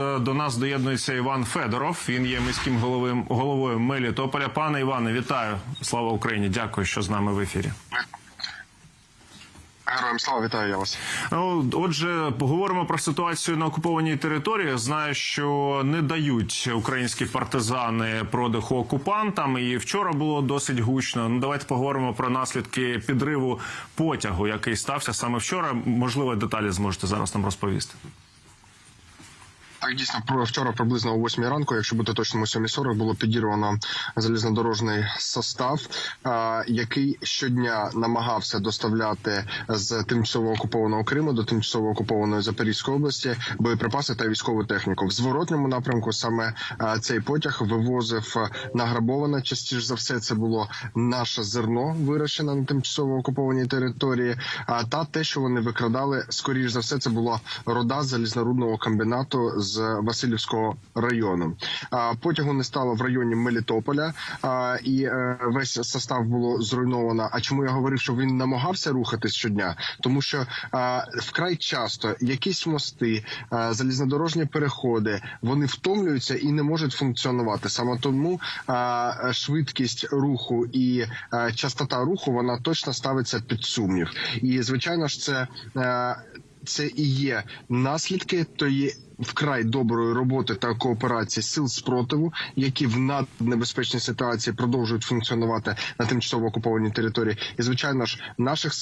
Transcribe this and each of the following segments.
Е, До нас доєднується Іван Федоров. Він є міським головою, головою Мелітополя. Пане Іване, вітаю! Слава Україні! Дякую, що з нами в ефірі. Героям слава вітаю я вас. Ну, отже, поговоримо про ситуацію на окупованій території. Знаю, що не дають українські партизани продиху окупантам. І вчора було досить гучно. Ну, давайте поговоримо про наслідки підриву потягу, який стався саме вчора. Можливо, деталі зможете зараз нам розповісти. Так дійсно вчора приблизно о 8 ранку, якщо бути точним, о 7.40, було підірвано залізнодорожний состав, який щодня намагався доставляти з тимчасово окупованого Криму до тимчасово окупованої Запорізької області боєприпаси та військову техніку. В зворотньому напрямку саме цей потяг вивозив награбоване. Частіше за все, це було наше зерно вирощене на тимчасово окупованій території. Та те, що вони викрадали, скоріш за все, це була рода залізнорудного комбінату з Васильівського району. Потягу не стало в районі Мелітополя, і е, весь состав було зруйновано. А чому я говорив, що він намагався рухатись щодня? Тому що вкрай часто якісь мости, залізнодорожні переходи вони втомлюються і не можуть функціонувати. Саме тому швидкість руху і частота руху вона точно ставиться під сумнів. І звичайно ж, це. це і є наслідки тої вкрай доброї роботи та кооперації сил спротиву, які в наднебезпечній ситуації продовжують функціонувати на тимчасово окупованій території, і звичайно ж наших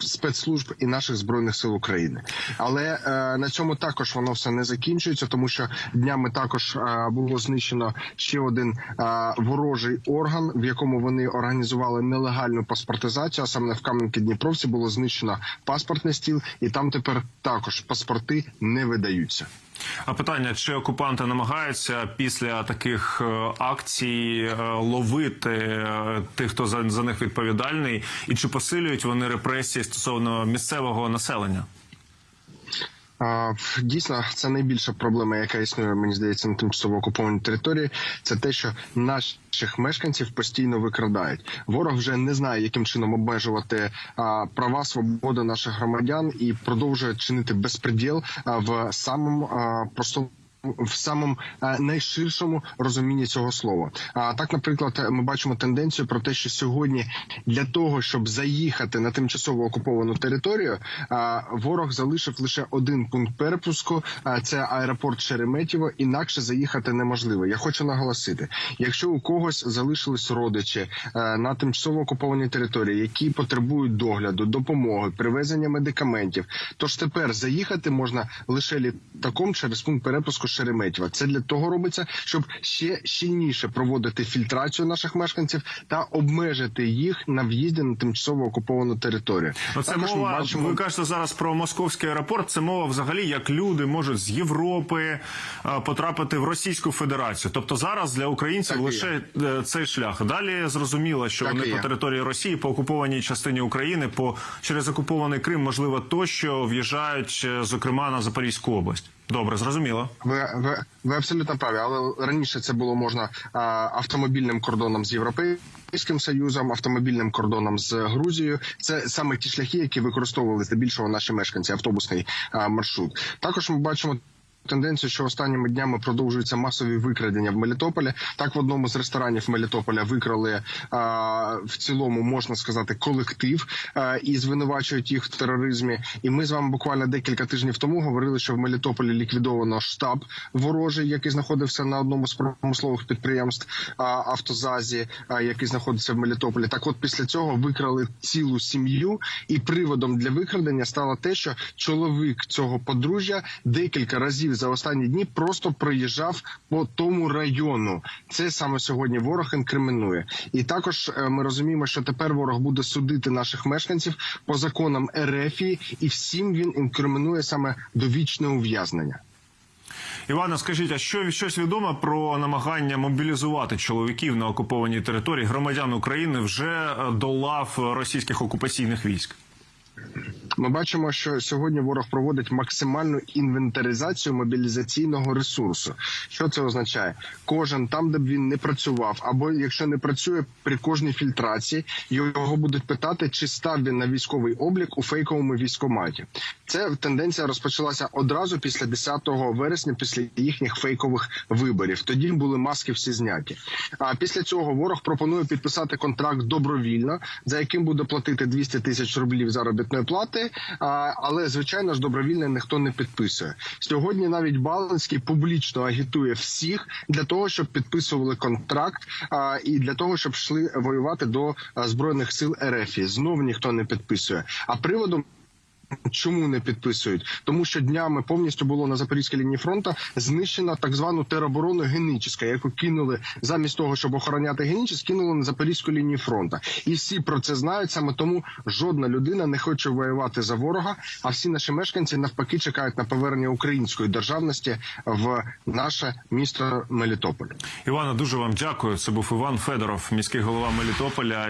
спецслужб і наших збройних сил України. Але е, на цьому також воно все не закінчується, тому що днями також е, було знищено ще один е, ворожий орган, в якому вони організували нелегальну паспортизацію. А саме в Кам'янки Дніпровці було знищено паспортний стіл, і там тепер також паспорти не видаються. А питання: чи окупанти намагаються після таких е, акцій е, ловити е, тих, хто за, за них відповідальний, і чи посилюють вони репресії стосовно місцевого населення? Дійсно, це найбільша проблема, яка існує, мені здається, на тимчасово окупованій території. Це те, що наших мешканців постійно викрадають. Ворог вже не знає, яким чином обмежувати права свободи наших громадян і продовжує чинити безпреділ в самому простому. В самому е, найширшому розумінні цього слова. А так, наприклад, ми бачимо тенденцію про те, що сьогодні для того, щоб заїхати на тимчасово окуповану територію, ворог залишив лише один пункт перепуску. Це аеропорт Шереметьєво. Інакше заїхати неможливо. Я хочу наголосити: якщо у когось залишились родичі е, на тимчасово окупованій території, які потребують догляду, допомоги, привезення медикаментів, то ж тепер заїхати можна лише літаком через пункт перепуску Шереметьєва. Це для того робиться, щоб ще щільніше проводити фільтрацію наших мешканців та обмежити їх на в'їзді на тимчасово окуповану територію. Це Також ми мова. бачимо- Ви кажете зараз про московський аеропорт. Це мова взагалі, як люди можуть з Європи е, потрапити в Російську Федерацію. Тобто зараз для українців Так і є. лише е, цей шлях. Далі зрозуміло, що Так вони по території Росії, по окупованій частині України, по через окупований Крим, можливо, тощо в'їжджають, е, зокрема на Запорізьку область. Добре, зрозуміло. Ви, ви, ви абсолютно праві, але раніше це було можна а, автомобільним кордоном з Європейським Союзом, автомобільним кордоном з Грузією. Це саме ті шляхи, які використовували здебільшого наші мешканці, автобусний а, маршрут. Також ми бачимо. Тенденцію, що останніми днями продовжуються масові викрадення в Мелітополі. Так, в одному з ресторанів Мелітополя викрали а, в цілому, можна сказати, колектив а, і звинувачують їх в тероризмі. І ми з вами буквально декілька тижнів тому говорили, що в Мелітополі ліквідовано штаб ворожий, який знаходився на одному з промислових підприємств а, автозазі, а, який знаходиться в Мелітополі. Так, от після цього викрали цілу сім'ю, і приводом для викрадення стало те, що чоловік цього подружжя декілька разів за останні дні просто проїжджав по тому району. Це саме сьогодні ворог інкримінує. І також е, ми розуміємо, що тепер ворог буде судити наших мешканців по законам РФ, і всім він інкримінує саме довічне ув'язнення. Івана, скажіть, а що щось відомо про намагання мобілізувати чоловіків на окупованій території громадян України вже е, до лав російських окупаційних військ? Ми бачимо, що сьогодні ворог проводить максимальну інвентаризацію мобілізаційного ресурсу. Що це означає? Кожен там, де б він не працював, або якщо не працює при кожній фільтрації, його будуть питати, чи став він на військовий облік у фейковому військоматі. Це тенденція розпочалася одразу після 10 вересня, після їхніх фейкових виборів. Тоді були маски всі зняті. А після цього ворог пропонує підписати контракт добровільно, за яким буде платити 200 тисяч рублів заробітної плати. Але звичайно ж добровільне ніхто не підписує. Сьогодні навіть Баланський публічно агітує всіх для того, щоб підписували контракт і для того, щоб йшли воювати до збройних сил РФ. Знов ніхто не підписує. А приводом. Чому не підписують? Тому що днями повністю було на запорізькій лінії фронту знищено так звану тероборону Геніческа, яку кинули замість того, щоб охороняти Генічес, кинули на запорізьку лінію фронту. І всі про це знають. Саме тому жодна людина не хоче воювати за ворога. А всі наші мешканці навпаки чекають на повернення української державності в наше місто Мелітополь. Івана, дуже вам дякую. Це був Іван Федоров, міський голова Мелітополя.